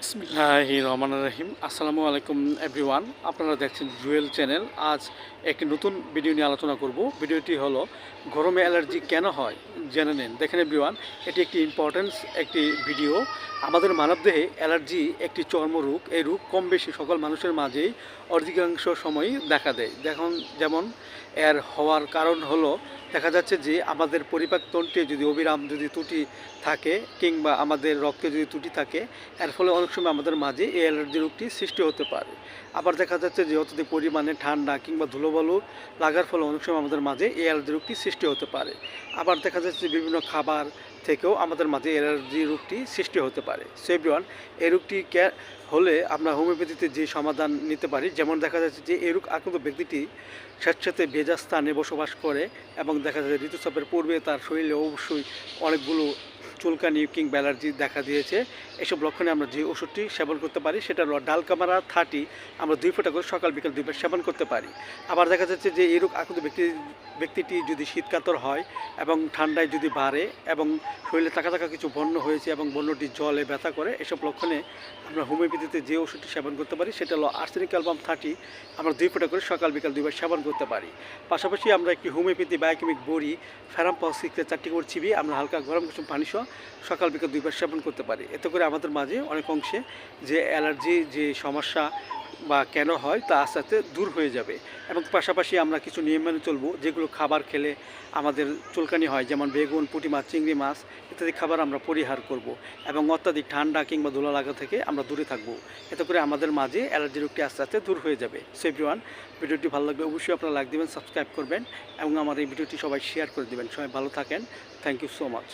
রহমান রহিম। আসসালামু আলাইকুম, এভরিওয়ান। আপনারা দেখছেন জুয়েল চ্যানেল। আজ একটি নতুন ভিডিও নিয়ে আলোচনা করব। ভিডিওটি হলো, গরমে অ্যালার্জি কেন হয়? জেনে নেন। দেখেন, এভরিওয়ান, এটি একটি ইম্পর্টেন্স, একটি ভিডিও। আমাদের মানবদেহে অ্যালার্জি একটি চর্মরোগ। এই রোগ কম বেশি সকল মানুষের মাঝেই অধিকাংশ সময়ই দেখা দেয়। দেখুন, যেমন, এর হওয়ার কারণ হলো দেখা যাচ্ছে যে আমাদের পরিপাকতন্ত্রে যদি অবিরাম যদি ত্রুটি থাকে কিংবা আমাদের রক্তে যদি ত্রুটি থাকে, এর ফলে অনেক সময় আমাদের মাঝে এই অ্যালার্জি রোগটি সৃষ্টি হতে পারে। আবার দেখা যাচ্ছে যে অত্যধিক পরিমাণে ঠান্ডা কিংবা ধুলোবালু লাগার ফলে অনেক সময় আমাদের মাঝে এই অ্যালার্জি রোগটি সৃষ্টি হতে পারে। আবার দেখা যাচ্ছে বিভিন্ন খাবার থেকেও আমাদের মাঝে অ্যালার্জি রোগটি সৃষ্টি হতে পারে। সেভরিওয়ান এই রোগটি হলে আমরা হোমিওপ্যাথিতে যে সমাধান নিতে পারি, যেমন দেখা যাচ্ছে যে এই রোগ আক্রান্ত ব্যক্তিটি স্বেচ্ছাতে ভেজা স্থানে বসবাস করে এবং দেখা যাচ্ছে ঋতুস্রাবের পূর্বে তার শরীরে অবশ্যই অনেকগুলো চুলকানি কিংবা অ্যালার্জি দেখা দিয়েছে। এসব লক্ষণে আমরা যে ওষুধটি সেবন করতে পারি, সেটা হলো ডালকামারা থার্টি, আমরা দুই ফোঁটা করে সকাল বিকাল দুইবার সেবন করতে পারি। আবার দেখা যাচ্ছে যে এই রোগ আক্রান্ত ব্যক্তি, ব্যক্তিটি যদি শীতকাতর হয় এবং ঠান্ডায় যদি বাড়ে এবং শরীরে থাকা থাকা কিছু বন্য হয়েছে এবং বন্যটি জলে ব্যথা করে, এসব লক্ষণে আমরা হোমিওপ্যাথিতে যে ওষুধটি সেবন করতে পারি, সেটা হলো আর্সেনিক অ্যালবাম থার্টি, আমরা দুই ফোঁটা করে সকাল বিকাল দুইবার সেবন করতে পারি। পাশাপাশি আমরা একটি হোমিওপ্যাথি বায়োকেমিক বড়ি ফ্যারাম সিক্সের চারটি করে চিবি, আমরা হালকা গরম কুসুম পানি সহ সকাল বিকাল দুইবার সেবন করতে পারি। এতে করে আমাদের মাঝে অনেক অংশে যে অ্যালার্জি, যে সমস্যা বা কেন হয় তা আস্তে আস্তে দূর হয়ে যাবে। এবং পাশাপাশি আমরা কিছু নিয়ম মেনে চলবো, যেগুলো খাবার খেলে আমাদের চুলকানি হয়, যেমন বেগুন, পুঁটি মাছ, চিংড়ি মাছ ইত্যাদি খাবার আমরা পরিহার করব। এবং অত্যাধিক ঠান্ডা কিংবা ধুলা লাগা থেকে আমরা দূরে থাকব। এতে করে আমাদের মাঝে অ্যালার্জি রোগটি আস্তে আস্তে দূর হয়ে যাবে। সো এভরিওয়ান ভিডিওটি ভালো লাগবে অবশ্যই আপনারা লাইক দেবেন, সাবস্ক্রাইব করবেন এবং আমার এই ভিডিওটি সবাই শেয়ার করে দেবেন। সবাই ভালো থাকেন। Thank you so much